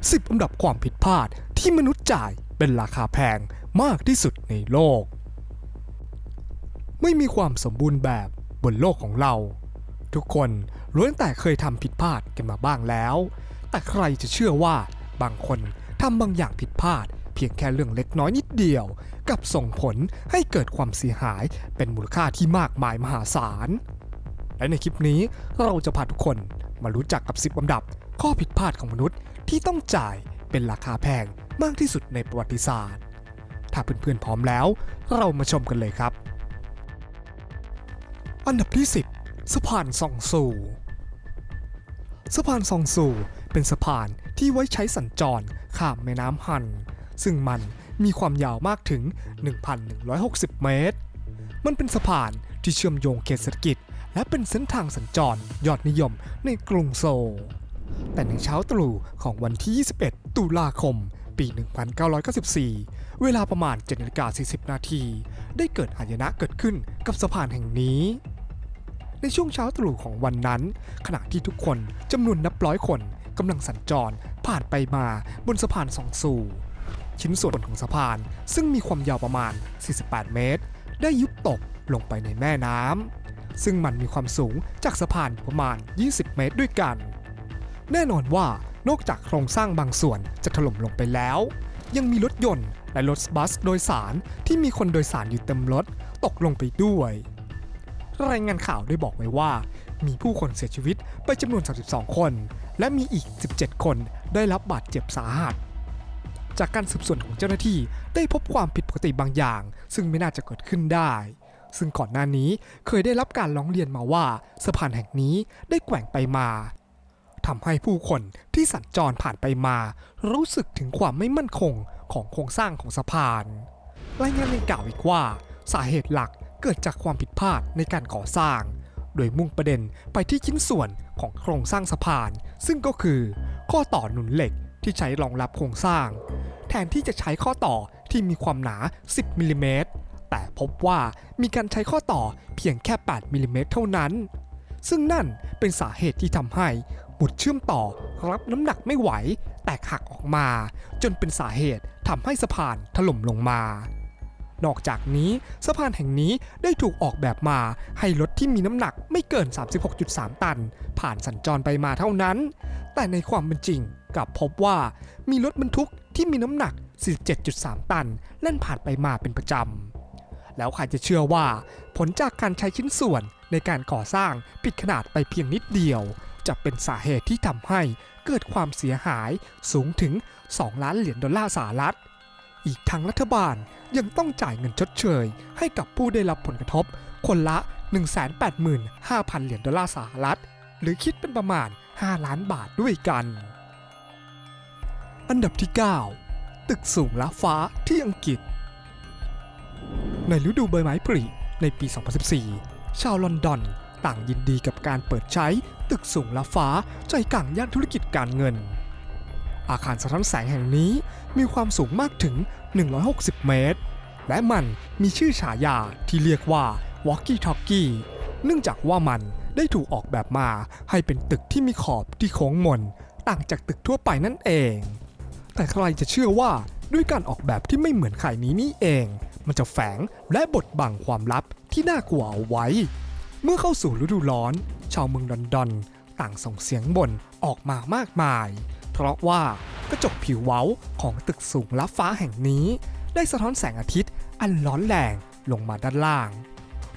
10 อันดับความผิดพลาดที่มนุษย์จ่ายเป็นราคาแพงมากที่สุดในโลก ไม่มีความสมบูรณ์แบบบนโลกของเรา ทุกคนล้วนแต่เคยทำผิดพลาดกันมาบ้างแล้ว แต่ใครจะเชื่อว่าบางคนทำบางอย่างผิดพลาด เพียงแค่เรื่องเล็กน้อยนิดเดียว กับส่งผลให้เกิดความเสียหายเป็นมูลค่าที่มากมายมหาศาล และในคลิปนี้เราจะพาทุกคนมารู้จักกับ 10 อันดับข้อผิดพลาดของมนุษย์ ที่ต้องจ่ายเป็นราคาแพงมากที่สุดในประวัติศาสตร์ ถ้าเพื่อนๆพร้อมแล้ว เรามาชมกันเลยครับ อันดับที่ 10 สะพานซองซูสะพานซองซูเป็นสะพานที่ไว้ใช้สัญจรข้ามแม่น้ำฮัน ซึ่งมันมีความยาวมากถึง 1,160 เมตร มันเป็นสะพานที่เชื่อมโยงเขตเศรษฐกิจ และเป็นเส้นทางสัญจรยอดนิยมในกรุงโซล แต่ในเช้าตรู่ของวันที่ 21 ตุลาคม ปี 1994 เวลาประมาณ7นาฬิกา40 นาที ได้เกิดหายนะเกิดขึ้นกับสะพานแห่งนี้ ในช่วงเช้าตรู่ของวันนั้น ขณะที่ทุกคนจำนวนนับร้อยคนกำลังสัญจรผ่านไปมาบนสะพานสองสู่ ชิ้นส่วนของสะพานซึ่งมีความยาวประมาณ 48 เมตร ได้ยุบตกลงไปในแม่น้ำซึ่งมันมีความสูงจากสะพานประมาณ 20 เมตรด้วยกัน แน่นอนว่านอกจากโครงสร้างบางส่วนจะถล่มลงไปแล้ว ยังมีรถยนต์และรถบัสโดยสารที่มีคนโดยสารอยู่เต็มรถตกลงไปด้วย รายงานข่าวได้บอกไว้ว่า มีผู้คนเสียชีวิตไปจำนวน 32 คน และมีอีก 17 คนได้รับบาดเจ็บสาหัส จากการสืบสวนของเจ้าหน้าที่ได้พบความผิดปกติบางอย่าง ซึ่งไม่น่าจะเกิดขึ้นได้ ซึ่งก่อนหน้านี้เคยได้รับการร้องเรียนมาว่าสะพานแห่งนี้ได้แกว่งไปมา ทำให้ผู้คนที่สัญจรผ่านไปมา รู้สึกถึงความไม่มั่นคงของโครงสร้างของสะพานรายงานยังกล่าวอีกว่า สาเหตุหลักเกิดจากความผิดพลาดในการก่อสร้าง โดยมุ่งประเด็นไปที่ชิ้นส่วนของโครงสร้างสะพาน ซึ่งก็คือ ข้อต่อหนุนเหล็กที่ใช้รองรับโครงสร้าง แทนที่จะใช้ข้อต่อที่มีความหนา 10มิลลิเมตรแต่พบว่ามีการใช้ข้อต่อเพียงแค่ 8มิลลิเมตรเท่านั้น ซึ่งนั่นเป็นสาเหตุที่ทำให้ หมุดเชื่อมต่อรับน้ำหนักไม่ไหว แตกหักออกมา จนเป็นสาเหตุทำให้สะพานถล่มลงมา นอกจากนี้สะพานแห่งนี้ได้ถูกออกแบบมาให้รถที่มีน้ำหนักไม่เกิน 36.3 ตัน ผ่านสัญจรไปมาเท่านั้น แต่ในความเป็นจริงกลับพบว่ามีรถบรรทุกที่มีน้ำหนัก 47.3 ตันเล่นผ่านไปมาเป็นประจำ แล้วใครจะเชื่อว่า ผลจากการใช้ชิ้นส่วนในการก่อสร้างผิดขนาดไปเพียงนิดเดียวจะเป็นสาเหตุที่ทำให้เกิดความเสียหายสูงถึง 2 ล้านเหรียญดอลลาร์สหรัฐ อีกทั้งรัฐบาลยังต้องจ่ายเงินชดเชย ให้กับผู้ได้รับผลกระทบ คนละ 185,000 เหรียญดอลลาร์สหรัฐ หรือคิดเป็นประมาณ 5 ล้านบาทด้วยกัน อันดับที่ 9 ตึกสูงละฟ้าที่อังกฤษ ในฤดูใบไม้ผลิในปี 2014 ชาวลอนดอนต่างยินดีกับการเปิดใช้ ตึกสูงละฟ้าใจกลางย่านธุรกิจการเงิน อาคารสะท้อนแสงแห่งนี้มีความสูงมากถึง 160 เมตร และมันมีชื่อฉายาที่เรียกว่า Walkie Talkie เนื่องจากว่ามันได้ถูกออกแบบมาให้เป็นตึกที่มีขอบที่โค้งมน ต่างจากตึกทั่วไปนั่นเอง แต่ใครจะเชื่อว่าด้วยการออกแบบที่ไม่เหมือนใครนี้นี่เอง มันจะแฝงและบดบังความลับที่น่ากลัวเอาไว้ เมื่อเข้าสู่ฤดูร้อน ชาวเมืองลอนดอนต่างส่งเสียงบ่นออกมามากมาย เพราะว่ากระจกผิวเว้าของตึกสูงลับฟ้าแห่งนี้ ได้สะท้อนแสงอาทิตย์อันร้อนแรงลงมาด้านล่าง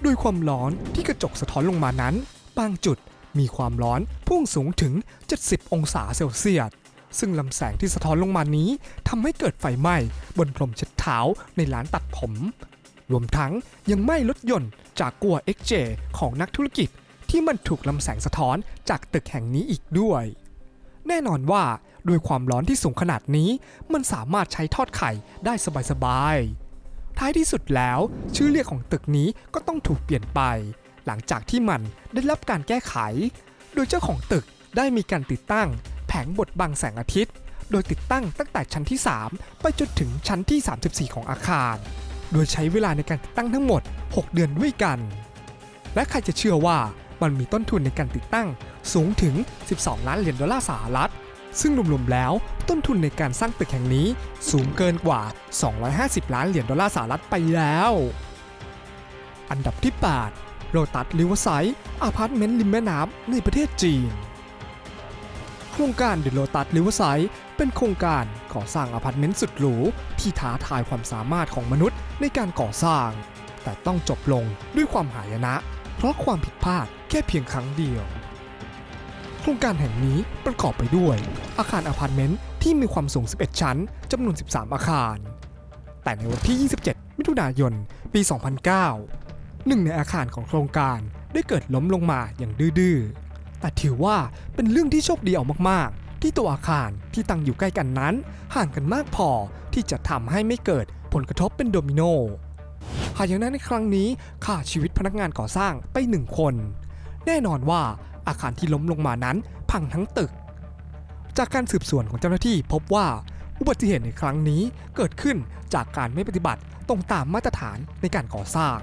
ด้วยความร้อนที่กระจกสะท้อนลงมานั้น บางจุดมีความร้อนพุ่งสูงถึง 70 องศาเซลเซียส ซึ่งลำแสงที่สะท้อนลงมานี้ทำให้เกิดไฟไหม้บนพรมเช็ดเท้าในร้านตัดผม รวมทั้งยังไหม้รถยนต์จากกัว XJ ของนักธุรกิจ ที่มันถูกลำแสงสะท้อนจากตึกแห่งนี้อีกด้วย แน่นอนว่าด้วยความร้อนที่สูงขนาดนี้ มันสามารถใช้ทอดไข่ได้สบายๆ ท้ายที่สุดแล้ว ชื่อเรียกของตึกนี้ก็ต้องถูกเปลี่ยนไป หลังจากที่มันได้รับการแก้ไข โดยเจ้าของตึกได้มีการติดตั้ง แผงบดบังแสงอาทิตย์ โดยติดตั้งตั้งแต่ชั้นที่ 3 ไปจนถึงชั้นที่ 34 ของอาคาร โดยใช้เวลาในการติดตั้งทั้งหมด 6 เดือนด้วยกัน และใครจะเชื่อว่า มันมีต้นทุนในการติดตั้งสูงถึง 12 ล้านเหรียญดอลลาร์สหรัฐ ซึ่งรวมๆแล้วต้นทุนในการสร้างตึกแห่งนี้สูงเกินกว่า 250 ล้านเหรียญดอลลาร์สหรัฐไปแล้ว อันดับที่ 8โ o ตัสริเวอร์ไซด์อพาร์ตเมนต์ริมแม่น้ำในประเทศจีน โครงการเด e โ o ตัสริเวอร์ไซด์เป็นโครงการก่อสร้างอพาร์ตเมนต์สุดหรูที่ท้าทายความสามารถของมนุษย์ในการก่อสร้างแต่ต้องจบลงด้วยความหายนะ เพราะความผิดพลาด แค่เพียงครั้งเดียว โครงการแห่งนี้ประกอบไปด้วย อาคารอพาร์ตเมนต์ที่มีความสูง 11 ชั้นจำนวน 13 อาคาร แต่ในวันที่ 27 มิถุนายน ปี 2009 หนึ่งในอาคารของโครงการได้เกิดล้มลงมาอย่างดื้อแต่ถือว่าเป็นเรื่องที่โชคดีเอามากๆ ที่ตัวอาคารที่ตั้งอยู่ใกล้กันนั้น ห่างกันมากพอที่จะทำให้ไม่เกิดผลกระทบเป็นโดมิโนหากอย่างนั้นในครั้งนี้ฆ่าชีวิตพนักงานก่อสร้างไปหนึ่งคน แน่นอนว่าอาคารที่ล้มลงมานั้นพังทั้งตึก จากการสืบสวนของเจ้าหน้าที่พบว่าอุบัติเหตุในครั้งนี้เกิดขึ้นจากการไม่ปฏิบัติตรงตามมาตรฐานในการก่อสร้าง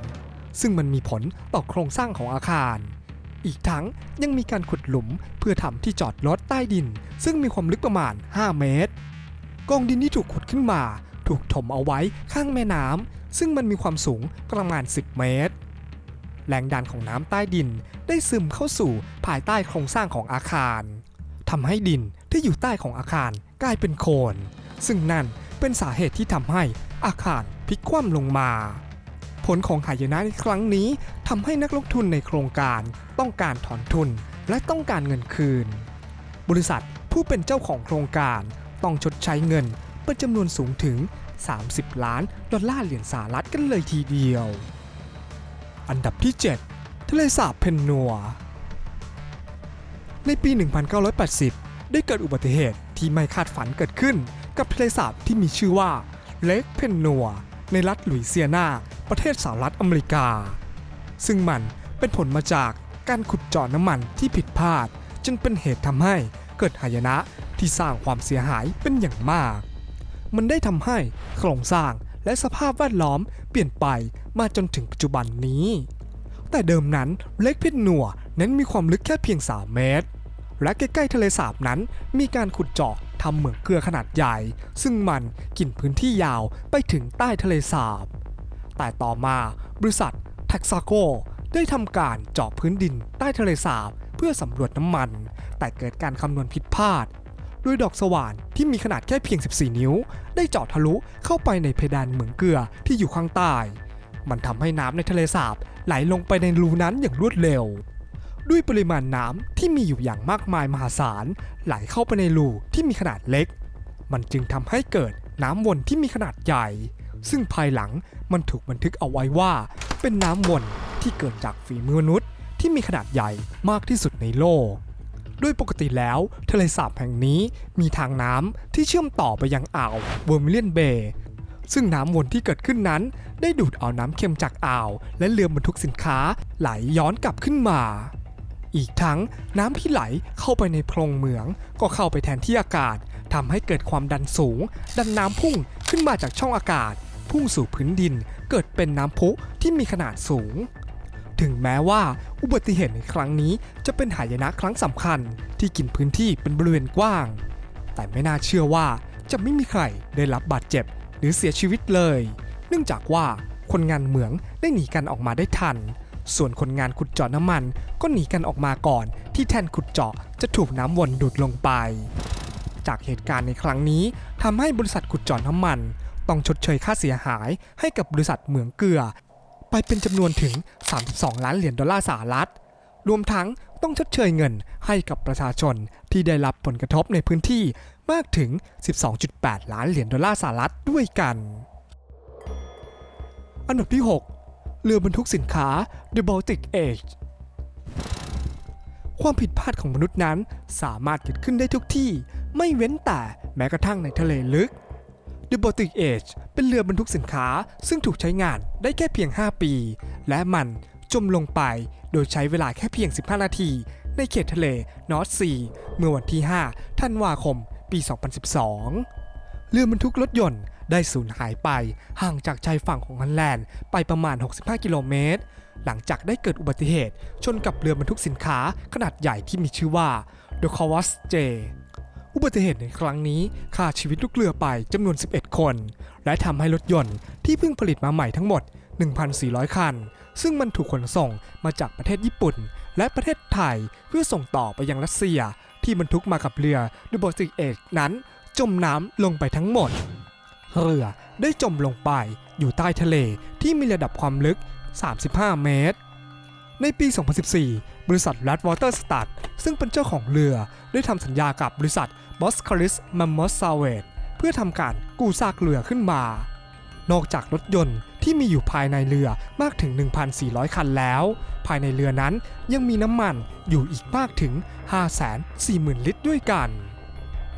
ซึ่งมันมีผลต่อโครงสร้างของอาคาร อีกทั้งยังมีการขุดหลุมเพื่อทำที่จอดรถใต้ดิน ซึ่งมีความลึกประมาณ 5 เมตร กองดินที่ถูกขุดขึ้นมา ถูกถมเอาไว้ข้างแม่น้ำซึ่งมันมีความสูงประมาณ 10 เมตร แรงดันของน้ำใต้ดินได้ซึมเข้าสู่ภายใต้โครงสร้างของอาคารทำให้ดินที่อยู่ใต้ของอาคารกลายเป็นโคลนซึ่งนั่นเป็นสาเหตุที่ทำให้อาคารพลิกคว่ำลงมา ผลของหายนะในครั้งนี้ทำให้นักลงทุนในโครงการต้องการถอนทุนและต้องการเงินคืน บริษัทผู้เป็นเจ้าของโครงการต้องชดใช้เงินเป็นจำนวนสูงถึง 30 ล้านดอลลาร์เหรียญสหรัฐกันเลยทีเดียว อันดับที่ 7 ทะเลสาบเพนนัว ในปี 1980 ได้เกิดอุบัติเหตุที่ไม่คาดฝันเกิดขึ้น กับทะเลสาบที่มีชื่อว่าเล็กเพนนัว ในรัฐหลุยเซียนา ประเทศสหรัฐอเมริกา ซึ่งมันเป็นผลมาจากการขุดเจาะน้ำมันที่ผิดพลาด จนเป็นเหตุทำให้เกิดหายนะที่สร้างความเสียหายเป็นอย่างมาก มันได้ทำให้โครงสร้าง และสภาพแวดล้อมเปลี่ยนไปมาจนถึงปัจจุบันนี้ แต่เดิมนั้นเล็กเพชรหนัวนั้นมีความลึกแค่เพียง 3 เมตร และใกล้ๆทะเลสาบนั้นมีการขุดเจาะทำเหมืองเกลือขนาดใหญ่ ซึ่งมันกินพื้นที่ยาวไปถึงใต้ทะเลสาบ แต่ต่อมาบริษัทแท็กซาโกได้ทำการเจาะพื้นดินใต้ทะเลสาบเพื่อสำรวจน้ำมัน แต่เกิดการคำนวณผิดพลาด โดยดอกสว่านที่มีขนาดแค่เพียง 14 นิ้ว ได้เจาะทะลุเข้าไปในเพดานเหมืองเกลือที่อยู่ข้างใต้ มันทำให้น้ำในทะเลสาบไหลลงไปในรูนั้นอย่างรวดเร็ว ด้วยปริมาณน้ำที่มีอยู่อย่างมากมายมหาศาลไหลเข้าไปในรูที่มีขนาดเล็ก มันจึงทำให้เกิดน้ำวนที่มีขนาดใหญ่ ซึ่งภายหลังมันถูกบันทึกเอาไว้ว่า เป็นน้ำวนที่เกิดจากฝีมือมนุษย์ที่มีขนาดใหญ่มากที่สุดในโลก โดยปกติแล้วทะเลสาบแห่งนี้มีทางน้ำที่เชื่อมต่อไปยังอ่าวเวอร์มิเลียนเบย์ซึ่งน้ำวนที่เกิดขึ้นนั้น ได้ดูดเอาน้ำเค็มจากอ่าว และเรือบรรทุกสินค้าไหลย้อนกลับขึ้นมา อีกทั้งน้ำที่ไหลเข้าไปในโพรงเหมือง ก็เข้าไปแทนที่อากาศทำให้เกิดความดันสูง ดันน้ำพุ่งขึ้นมาจากช่องอากาศ พุ่งสู่พื้นดิน เกิดเป็นน้ำพุที่มีขนาดสูง ถึงแม้ว่าอุบัติเหตุในครั้งนี้จะเป็นหายนะครั้งสำคัญที่กินพื้นที่เป็นบริเวณกว้าง แต่ไม่น่าเชื่อว่าจะไม่มีใครได้รับบาดเจ็บหรือเสียชีวิตเลย เนื่องจากว่าคนงานเหมืองได้หนีกันออกมาได้ทัน ส่วนคนงานขุดเจาะน้ำมัน ก็หนีกันออกมาก่อน ที่แท่นขุดเจาะจะถูกน้ำวนดูดลงไป จากเหตุการณ์ในครั้งนี้ทำให้บริษัทขุดเจาะน้ำมัน ต้องชดเชยค่าเสียหายให้กับบริษัทเหมืองเกลือ ไปเป็นจำนวนถึง 32 ล้านเหรียญดอลลาร์สหรัฐ รวมทั้งต้องชดเชยเงินให้กับประชาชนที่ได้รับผลกระทบในพื้นที่มากถึง 12.8 ล้านเหรียญดอลลาร์สหรัฐด้วยกัน อันดับที่ 6 เรือบรรทุกสินค้า The Baltic Age ความผิดพลาดของมนุษย์นั้นสามารถเกิดขึ้นได้ทุกที่ ไม่เว้นแต่แม้กระทั่งในทะเลลึก The Baltic Age เป็นเรือบรรทุกสินค้าซึ่งถูกใช้งานได้แค่เพียง 5 ปี และมันจมลงไปโดยใช้เวลาแค่เพียง 15 นาที ในเขตทะเลนอร์ทซีเมื่อวันที่ 5 ธันวาคม ปี 2012 เรือบรรทุกรถยนต์ได้สูญหายไปห่างจากชายฝั่งของฮอลแลนด์ไปประมาณ 65 กิโลเมตร หลังจากได้เกิดอุบัติเหตุชนกับเรือบรรทุกสินค้าขนาดใหญ่ที่มีชื่อว่า The c o w a s J อุบัติเหตุในครั้งนี้ฆ่าชีวิตลูกเรือไปจำนวน 11 คน และทำให้รถยนต์ที่เพิ่งผลิตมาใหม่ทั้งหมด 1,400 คัน ซึ่งมันถูกขนส่งมาจากประเทศญี่ปุ่น และประเทศไทยเพื่อส่งต่อไปยังรัสเซีย ที่บรรทุกมากับเรือดูบอสิกเอกนั้น จมน้ำลงไปทั้งหมด เรือได้จมลงไปอยู่ใต้ทะเลที่มีระดับความลึก 35 เมตร ในปี 2014 บริษัท Red Water s t a r t ซึ่งเป็นเจ้าของเรือได้ทำสัญญากับบริษัท b o s c a r i s m a m m o t Salvage เพื่อทำการกู้ซากเรือขึ้นมา นอกจากรถยนต์ที่มีอยู่ภายในเรือมากถึง 1,400 คันแล้ว ภายในเรือนั้นยังมีน้ำมันอยู่อีกมากถึง 540,000 ลิตรด้วยกัน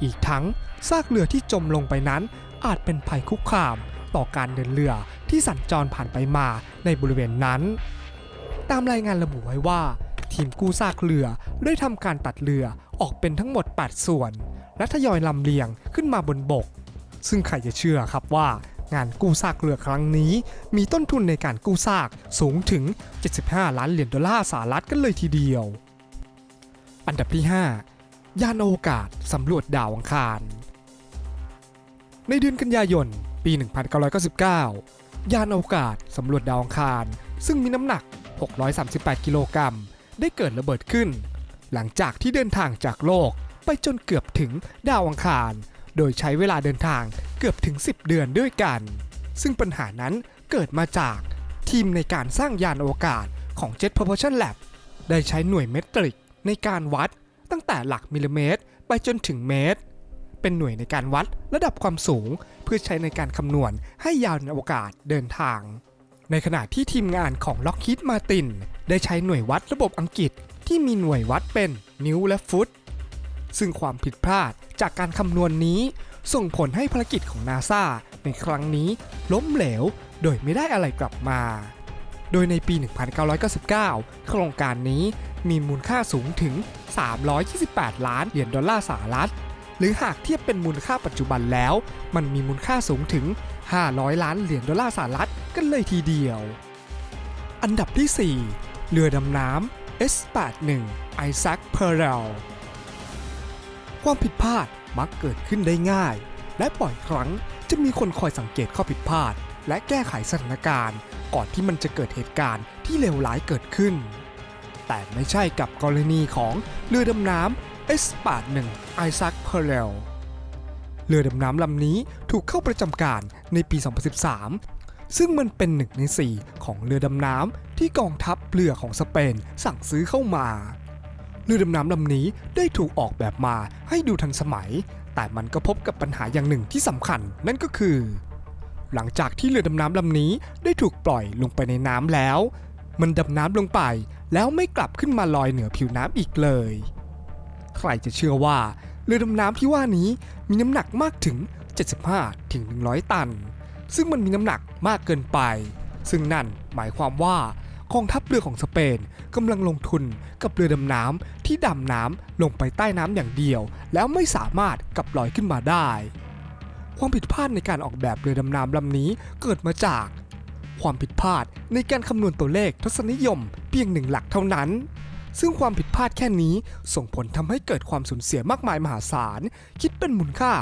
อีกทั้งซากเรือที่จมลงไปนั้น อาจเป็นภัยคุกคาม ต่อการเดินเรือที่สัญจรผ่านไปมาในบริเวณนั้น ตามรายงานระบุไว้ว่า ทีมกู้ซากเรือได้ทำการตัดเรือออกเป็นทั้งหมด 8 ส่วน และทยอยลำเลียงขึ้นมาบนบก ซึ่งใครจะเชื่อครับว่างานกู้ซากเรือครั้งนี้ มีต้นทุนในการกู้ซากสูงถึง 75 ล้านเหรียญดอลลาร์สหรัฐกันเลยทีเดียว อันดับที่ 5 ยานอวกาศสำรวจดาวอังคาร ในเดือนกันยายน ปี 1999 ยานอวกาศสำรวจดาวอังคาร ซึ่งมีน้ำหนัก 638 กิโลกรัม ได้เกิดระเบิดขึ้น หลังจากที่เดินทางจากโลกไปจนเกือบถึงดาวอังคาร โดยใช้เวลาเดินทางเกือบถึง 10 เดือนด้วยกัน ซึ่งปัญหานั้นเกิดมาจากทีมในการสร้างยานอวกาศของ Jet Propulsion Lab ได้ใช้หน่วยเมตริกในการวัดตั้งแต่หลักมิลลิเมตร ไปจนถึงเมตร เป็นหน่วยในการวัดระดับความสูง เพื่อใช้ในการคำนวณให้ยานอวกาศเดินทาง ในขณะที่ทีมงานของ Lockheed Martin ได้ใช้หน่วยวัดระบบอังกฤษที่มีหน่วยวัดเป็นนิ้วและฟุต ซึ่งความผิดพลาดจากการคำนวณนี้ส่งผลให้ภารกิจของนาซาในครั้งนี้ล้มเหลว โดยไม่ได้อะไรกลับมา โดยในปี 1999 โครงการนี้มีมูลค่าสูงถึง 328 ล้านเหรียญดอลลาร์สหรัฐ หรือหากเทียบเป็นมูลค่าปัจจุบันแล้ว มันมีมูลค่าสูงถึง 500 ล้านเหรียญดอลลาร์สหรัฐ กันเลยทีเดียว อันดับที่ 4 เรือดำน้ำ S81 Isaac Pearl ความผิดพลาดมักเกิดขึ้นได้ง่าย และบ่อยครั้งจะมีคนคอยสังเกตข้อผิดพลาด และแก้ไขสถานการณ์ ก่อนที่มันจะเกิดเหตุการณ์ที่เลวร้ายเกิดขึ้น แต่ไม่ใช่กับกรณีของเรือดำน้ำ S81 Isaac Pearl เรือดำน้ำลำนี้ถูกเข้าประจำการในปี 2013 ซึ่งมันเป็นหนึ่งใน 4 ของเรือดำน้ำที่กองทัพเรือของสเปนสั่งซื้อเข้ามา เรือดำน้ำลำนี้ได้ถูกออกแบบมาให้ดูทันสมัย แต่มันก็พบกับปัญหาอย่างหนึ่งที่สำคัญ นั่นก็คือ หลังจากที่เรือดำน้ำลำนี้ได้ถูกปล่อยลงไปในน้ำแล้ว มันดำน้ำลงไปแล้วไม่กลับขึ้นมาลอยเหนือผิวน้ำอีกเลย ใครจะเชื่อว่าเรือดำน้ำที่ว่านี้มีน้ำหนักมากถึง 75-100 ตัน ซึ่งมันมีน้ำหนักมากเกินไป ซึ่งนั่นหมายความว่ากองทัพเรือของสเปนกำลังลงทุนกับเรือดำน้ำที่ดำน้ำลงไปใต้น้ำอย่างเดียว แล้วไม่สามารถกลับลอยขึ้นมาได้ ความผิดพลาดในการออกแบบเรือดำน้ำลำนี้เกิดมาจาก ความผิดพลาดในการคำนวณตัวเลขทศนิยมเพียงหนึ่งหลักเท่านั้น ซึ่งความผิดพลาดแค่นี้ส่งผลทำให้เกิดความสูญเสียมากมายมหาศาล คิดเป็นมูลค่า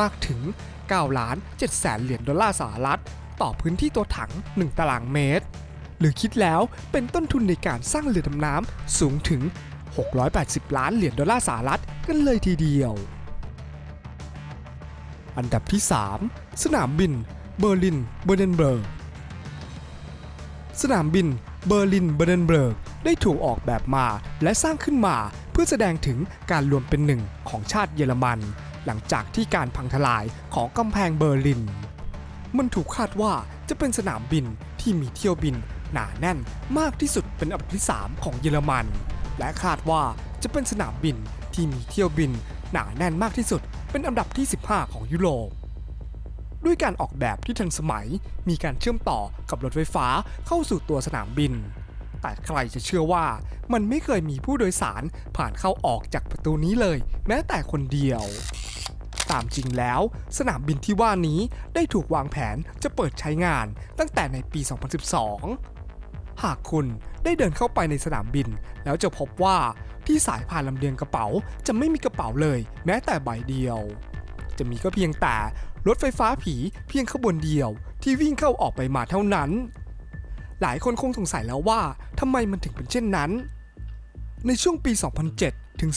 มากถึง 9 ล้าน7แสนเหรียญดอลลาร์สหรัฐ ต่อพื้นที่ตัวถัง 1 ตารางเมตร หรือคิดแล้วเป็นต้นทุนในการสร้างเรือดำน้ำสูงถึง 680 ล้านเหรียญดอลลาร์สหรัฐกันเลยทีเดียว อันดับที่ 3 สนามบิน เบอร์ลิน เบอร์เดนเบิร์ก สนามบินเบอร์ลิน เบอร์เดนเบิร์ก ได้ถูกออกแบบมาและสร้างขึ้นมาเพื่อแสดงถึงการรวมเป็นหนึ่งของชาติเยอรมัน หลังจากที่การพังทลายของกำแพงเบอร์ลิน มันถูกคาดว่าจะเป็นสนามบินที่มีเที่ยวบินหนาแน่นมากที่สุดเป็นอันดับที่ 3 ของเยอรมัน และคาดว่าจะเป็นสนามบินที่มีเที่ยวบินหนาแน่นมากที่สุดเป็นอันดับที่ 15 ของยุโรปด้วยการออกแบบที่ทันสมัย มีการเชื่อมต่อกับรถไฟฟ้าเข้าสู่ตัวสนามบิน แต่ใครจะเชื่อว่ามันไม่เคยมีผู้โดยสารผ่านเข้าออกจากประตูนี้เลย แม้แต่คนเดียว ตามจริงแล้ว สนามบินที่ว่านี้ได้ถูกวางแผนจะเปิดใช้งานตั้งแต่ในปี 2012 หากคุณได้เดินเข้าไปในสนามบิน แล้วจะพบว่าที่สายพานลำเลียงกระเป๋าจะไม่มีกระเป๋าเลย แม้แต่ใบเดียว จะมีก็เพียงแต่รถไฟฟ้าผีเพียงขบวนเดียวที่วิ่งเข้าออกไปมาเท่านั้น หลายคนคงสงสัยแล้วว่าทำไมมันถึงเป็นเช่นนั้น ในช่วงปี 2007 ถึง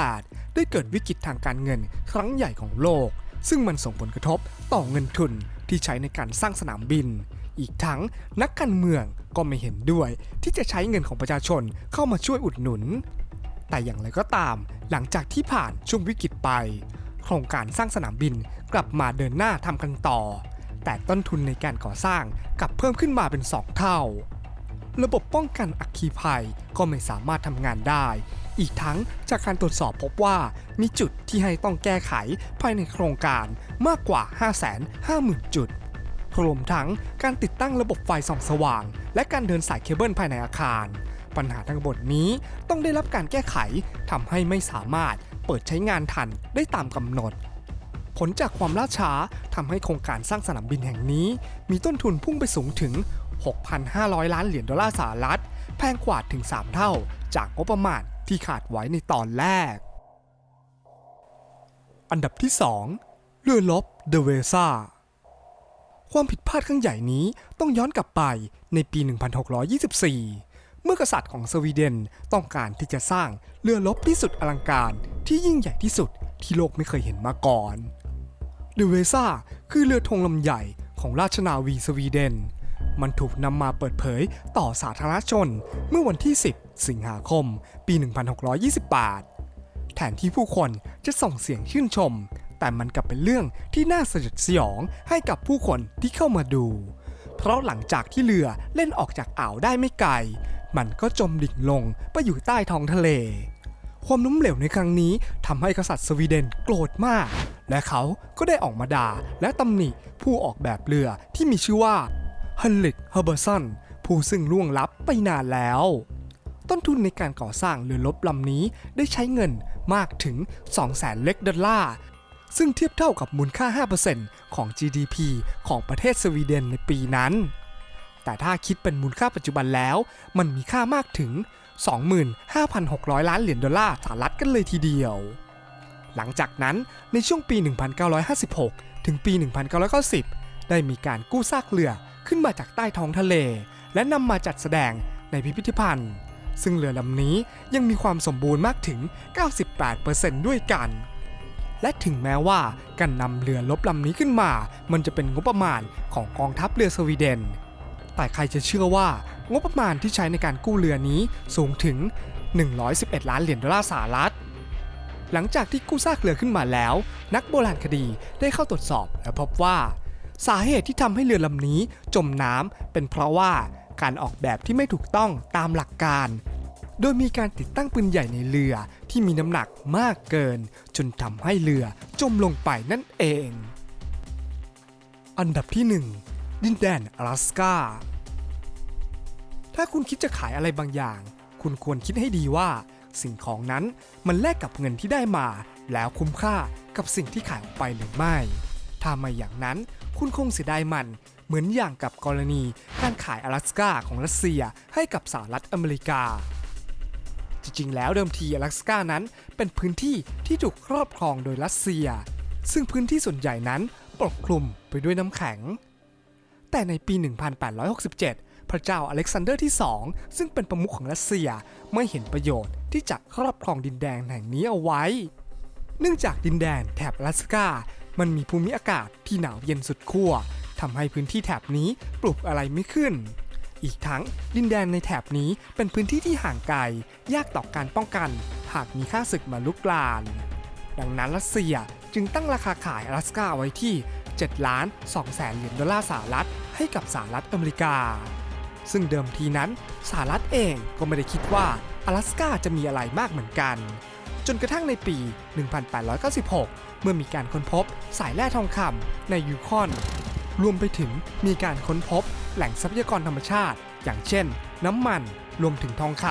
2008 ได้เกิดวิกฤตทางการเงินครั้งใหญ่ของโลก ซึ่งมันส่งผลกระทบต่อเงินทุนที่ใช้ในการสร้างสนามบิน อีกทั้งนักการเมืองก็ไม่เห็นด้วย ที่จะใช้เงินของประชาชนเข้ามาช่วยอุดหนุน แต่อย่างไรก็ตาม หลังจากที่ผ่านช่วงวิกฤตไป โครงการสร้างสนามบินกลับมาเดินหน้าทำกันต่อ แต่ต้นทุนในการก่อสร้างกลับเพิ่มขึ้นมาเป็น 2 เท่า ระบบป้องกันอัคคีภัยก็ไม่สามารถทำงานได้ อีกทั้งจากการตรวจสอบพบว่า มีจุดที่ให้ต้องแก้ไขภายในโครงการมากกว่า 550,000 จุด รวมทั้งการติดตั้งระบบไฟส่องสว่าง และการเดินสายเคเบิลภายในอาคาร ปัญหาทั้งหมดนี้ต้องได้รับการแก้ไขทำให้ไม่สามารถเปิดใช้งานทันได้ตามกำหนด ผลจากความล่าช้าทำให้โครงการสร้างสนามบินแห่งนี้ มีต้นทุนพุ่งไปสูงถึง 6,500 ล้านเหรียญดอลลาร์สหรัฐ แพงกว่าถึง 3 เท่า จากงบประมาณที่ขาดไว้ในตอนแรก อันดับที่ 2 เรือลบเดเวซ่าความผิดพลาดครั้งใหญ่นี้ต้องย้อนกลับไปในปี 1624 เมื่อกษัตริย์ของสวีเดนต้องการที่จะสร้างเรือรบที่สุดอลังการที่ยิ่งใหญ่ที่สุดที่โลกไม่เคยเห็นมาก่อน เดเวซ่าคือเรือธงลำใหญ่ของราชนาวีสวีเดน มันถูกนำมาเปิดเผยต่อสาธารณชนเมื่อวันที่ 10 สิงหาคม ปี 1628 แทนที่ผู้คนจะส่งเสียงชื่นชม แต่มันกลับเป็นเรื่องที่น่าสยดสยองให้กับผู้คนที่เข้ามาดู เพราะหลังจากที่เรือเล่นออกจากอ่าวได้ไม่ไกล มันก็จมดิ่งลงไปอยู่ใต้ท้องทะเล ความล้มเหลวในครั้งนี้ทำให้กษัตริย์สวีเดนโกรธมาก และเขาก็ได้ออกมาด่าและตำหนิผู้ออกแบบเรือที่มีชื่อว่าฮันลิกเฮอร์เบอร์สันผู้ซึ่งล่วงลับไปนานแล้ว ต้นทุนในการก่อสร้างเรือรบลำนี้ได้ใช้เงินมากถึง 200,000 เล็กดอลลาร์ ซึ่งเทียบเท่ากับมูลค่า 5%ของ GDP ของประเทศสวีเดนในปีนั้น แต่ถ้าคิดเป็นมูลค่าปัจจุบันแล้ว มันมีค่ามากถึง 25,600 ล้านเหรียญดอลลาร์สหรัฐกันเลยทีเดียว หลังจากนั้นในช่วงปี 1956 ถึงปี 1990 ได้มีการกู้ซากเรือขึ้นมาจากใต้ท้องทะเล และนำมาจัดแสดงในพิพิธภัณฑ์ ซึ่งเรือลำนี้ยังมีความสมบูรณ์มากถึง 98%ด้วยกัน และถึงแม้ว่าการนำเรือลบลำนี้ขึ้นมา มันจะเป็นงบประมาณของกองทัพเรือสวีเดน แต่ใครจะเชื่อว่างบประมาณที่ใช้ในการกู้เรือนี้สูงถึง 111 ล้านเหรียญดอลลาร์สหรัฐ หลังจากที่กู้ซากเรือขึ้นมาแล้ว นักโบราณคดีได้เข้าตรวจสอบและพบว่า สาเหตุที่ทำให้เรือลำนี้จมน้ำเป็นเพราะว่าการออกแบบที่ไม่ถูกต้องตามหลักการ โดยมีการติดตั้งปืนใหญ่ในเรือที่มีน้ำหนักมากเกิน จนทำให้เรือจมลงไปนั่นเอง อันดับที่ 1 ดินแดน阿拉สกาถ้าคุณคิดจะขายอะไรบางอย่าง คุณควรคิดให้ดีว่า สิ่งของนั้นมันแลกกับเงินที่ได้มา แล้วคุ้มค่ากับสิ่งที่ขายออกไปหรือไม่ ถ้าไม่อย่างนั้นคุณคงเสียดายมัน เหมือนอย่างกับกรณีการขาย阿拉สกาของรัสเซียให้กับสหรัฐอเมริกา จริงๆ แล้วเดิมที阿拉สกานั้นเป็นพื้นที่ที่ถูกครอบครองโดยรัสเซีย ซึ่งพื้นที่ส่วนใหญ่นั้นปกคลุมไปด้วยน้ำแข็ง แต่ในปี 1867 พระเจ้าอเล็กซานเดอร์ที่ 2 ซึ่งเป็นประมุขของรัสเซียไม่เห็นประโยชน์ที่จะครอบครองดินแดนแห่งนี้เอาไว้ เนื่องจากดินแดนแถบอลาสกา มันมีภูมิอากาศที่หนาวเย็นสุดขั้วทำให้พื้นที่แถบนี้ปลูกอะไรไม่ขึ้น อีกทั้งดินแดนในแถบนี้เป็นพื้นที่ที่ห่างไกลยากต่อการป้องกัน หากมีค่าศึกมาลุกลาน ดังนั้นรัสเซียจึงตั้งราคาขายอลาสกาไว้ที่7ล้าน2แสนเหรียญดอลลาร์สหรัฐให้กับสหรัฐอเมริกา ซึ่งเดิมทีนั้นสหรัฐเองก็ไม่ได้คิดว่า阿拉สกาจะมีอะไรมากเหมือนกัน จนกระทั่งในปี 1896 เมื่อมีการค้นพบสายแร่ทองคำในยูคอน รวมไปถึงมีการค้นพบแหล่งทรัพยากรธรรมชาติ อย่างเช่น น้ำมันรวมถึงทองค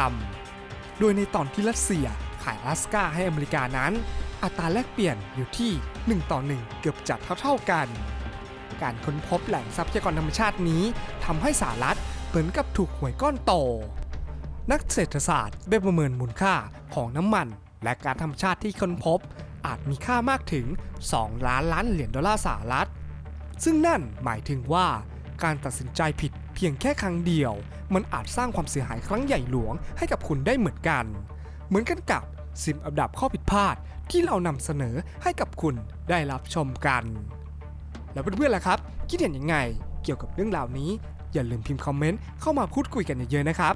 ำโดยในตอนที่รัสเซียขายอลาสกาให้อเมริกานั้น อัตราแลกเปลี่ยนอยู่ที่ 1 ต่อ 1 เกือบจะเท่าเท่ากัน การค้นพบแหล่งทรัพยากรธรรมชาตินี้ทำให้สหรัฐ เหมือนกับถูกหวยก้อนโต นักเศรษฐศาสตร์ได้ประเมินมูลค่าของน้ำมัน และการธรรมชาติที่ค้นพบ อาจมีค่ามากถึง 2 ล้านล้านเหรียญดอลลาร์สหรัฐ ซึ่งนั่นหมายถึงว่าการตัดสินใจผิดเพียงแค่ครั้งเดียว มันอาจสร้างความเสียหายครั้งใหญ่หลวงให้กับคุณได้เหมือนกัน เหมือนกันกับสิบอันดับข้อผิดพลาดที่เรานำเสนอให้กับคุณได้รับชมกัน แล้วเพื่อนๆล่ะครับ คิดเห็นยังไงเกี่ยวกับเรื่องราวนี้ อย่าลืมพิมพ์คอมเมนต์เข้ามาพูดคุยกันเยอะๆนะครับ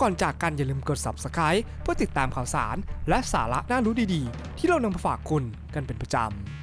ก่อนจากกันอย่าลืมกด subscribe เพื่อติดตามข่าวสาร และสาระน่ารู้ดีๆ ที่เรานำมาฝากคุณกันเป็นประจำ